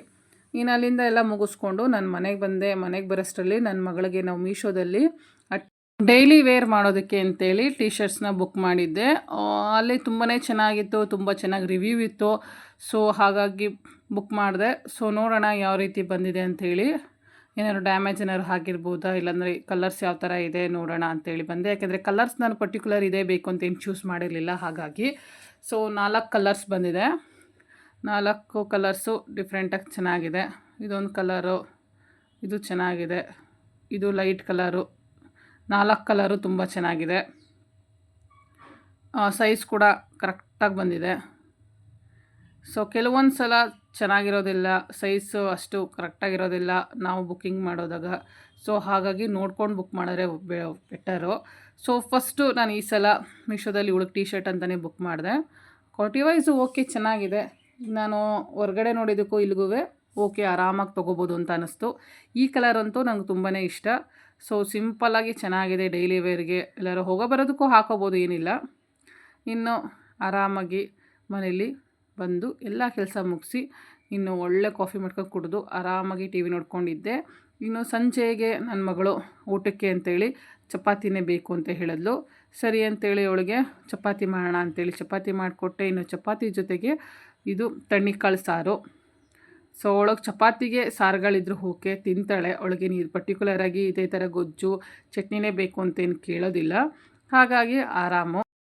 ನೀನು ಅಲ್ಲಿಂದ ಎಲ್ಲ ಮುಗಿಸ್ಕೊಂಡು ನಾನು ಮನೆಗೆ ಬಂದೆ. ಮನೆಗೆ ಬರೋಷ್ಟರಲ್ಲಿ ನನ್ನ ಮಗಳಿಗೆ ನಾವು ಮೀಶೋದಲ್ಲಿ ಡೈಲಿ ವೇರ್ ಮಾಡೋದಕ್ಕೆ ಅಂತೇಳಿ ಟಿ ಶರ್ಟ್ಸ್ನ ಬುಕ್ ಮಾಡಿದ್ದೆ ಅಲ್ಲಿ ತುಂಬಾ ಚೆನ್ನಾಗಿತ್ತು, ತುಂಬ ಚೆನ್ನಾಗಿ ರಿವ್ಯೂ ಇತ್ತು. ಸೊ ಹಾಗಾಗಿ ಬುಕ್ ಮಾಡಿದೆ. ಸೊ ನೋಡೋಣ ಯಾವ ರೀತಿ ಬಂದಿದೆ ಅಂಥೇಳಿ ಏನಾದ್ರು ಡ್ಯಾಮೇಜ್ ಏನಾದ್ರು ಆಗಿರ್ಬೋದಾ ಇಲ್ಲಾಂದರೆ ಕಲರ್ಸ್ ಯಾವ ಥರ ಇದೆ ನೋಡೋಣ ಅಂತೇಳಿ ಬಂದೆ. ಯಾಕೆಂದರೆ ಕಲರ್ಸ್ ನಾನು ಪರ್ಟಿಕ್ಯುಲರ್ ಇದೇ ಬೇಕು ಅಂತ ಏನು ಚೂಸ್ ಮಾಡಿರಲಿಲ್ಲ ಹಾಗಾಗಿ. ಸೊ ನಾಲ್ಕು ಕಲರ್ಸ್ ಬಂದಿದೆ. ನಾಲ್ಕು ಕಲರ್ಸು ಡಿಫ್ರೆಂಟಾಗಿ ಚೆನ್ನಾಗಿದೆ. ಇದೊಂದು ಕಲರು ಇದು ಚೆನ್ನಾಗಿದೆ. ಇದು ಲೈಟ್ ಕಲರು ನಾಲ್ಕು ಕಲರು ತುಂಬ ಚೆನ್ನಾಗಿದೆ. ಸೈಜ್ ಕೂಡ ಕರೆಕ್ಟಾಗಿ ಬಂದಿದೆ. ಸೊ ಕೆಲವೊಂದು ಸಲ ಚೆನ್ನಾಗಿರೋದಿಲ್ಲ ಸೈಜು ಅಷ್ಟು ಕರೆಕ್ಟಾಗಿರೋದಿಲ್ಲ ನಾವು ಬುಕ್ಕಿಂಗ್ ಮಾಡೋದಾಗ. ಸೊ ಹಾಗಾಗಿ ನೋಡ್ಕೊಂಡು ಬುಕ್ ಮಾಡಿದ್ರೆ ಬೆಟರು ಸೊ ಫಸ್ಟು ನಾನು ಈ ಸಲ ಮೀಶೋದಲ್ಲಿ ಉಳುಕ್ ಟಿ ಶರ್ಟ್ ಅಂತಲೇ ಬುಕ್ ಮಾಡಿದೆ. ಕ್ವಾಲಿಟಿ ವೈಸು ಓಕೆ ಚೆನ್ನಾಗಿದೆ. ನಾನು ಹೊರಗಡೆ ನೋಡಿದ್ದಕ್ಕೂ ಇಲ್ಲಿಗೂ ಓಕೆ ಆರಾಮಾಗಿ ತೊಗೋಬೋದು ಅಂತ ಅನ್ನಿಸ್ತು. ಈ ಕಲರ್ ಅಂತೂ ನಂಗೆ ತುಂಬಾ ಇಷ್ಟ. ಸೊ ಸಿಂಪಲ್ಲಾಗಿ ಚೆನ್ನಾಗಿದೆ ಡೈಲಿ ವೇರ್ಗೆ ಎಲ್ಲರೂ ಹೋಗೋ ಬರೋದಕ್ಕೂ ಹಾಕೋಬೋದು ಏನಿಲ್ಲ. ಇನ್ನು ಆರಾಮಾಗಿ ಮನೇಲಿ ಬಂದು ಎಲ್ಲ ಕೆಲಸ ಮುಗಿಸಿ ಇನ್ನು ಒಳ್ಳೆ ಕಾಫಿ ಮಾಡ್ಕೊಂಡು ಕುಡಿದು ಆರಾಮಾಗಿ ಟಿ ವಿ ನೋಡ್ಕೊಂಡಿದ್ದೆ. ಇನ್ನು ಸಂಜೆಗೆ ನನ್ನ ಮಗಳು ಊಟಕ್ಕೆ ಅಂತೇಳಿ ಚಪಾತಿನೇ ಬೇಕು ಅಂತ ಹೇಳಿದ್ಲು. ಸರಿ ಅಂತೇಳಿ ಅವಳಿಗೆ ಚಪಾತಿ ಮಾಡೋಣ ಅಂತೇಳಿ ಚಪಾತಿ ಮಾಡಿಕೊಟ್ಟೆ. ಇನ್ನು ಚಪಾತಿ ಜೊತೆಗೆ ಇದು ತಣ್ಣಿಕಾಳು ಸಾರು. ಸೊ ಅವಳಿಗೆ ಚಪಾತಿಗೆ ಸಾರುಗಳಿದ್ರು ಓಕೆ, ತಿಂತಾಳೆ. ಅವಳಿಗೆ ನೀರು ಪರ್ಟಿಕ್ಯುಲರಾಗಿ ಇದೇ ಥರ ಗೊಜ್ಜು, ಚಟ್ನಿನೇ ಬೇಕು ಅಂತೇನು ಕೇಳೋದಿಲ್ಲ. ಹಾಗಾಗಿ ಆರಾಮು.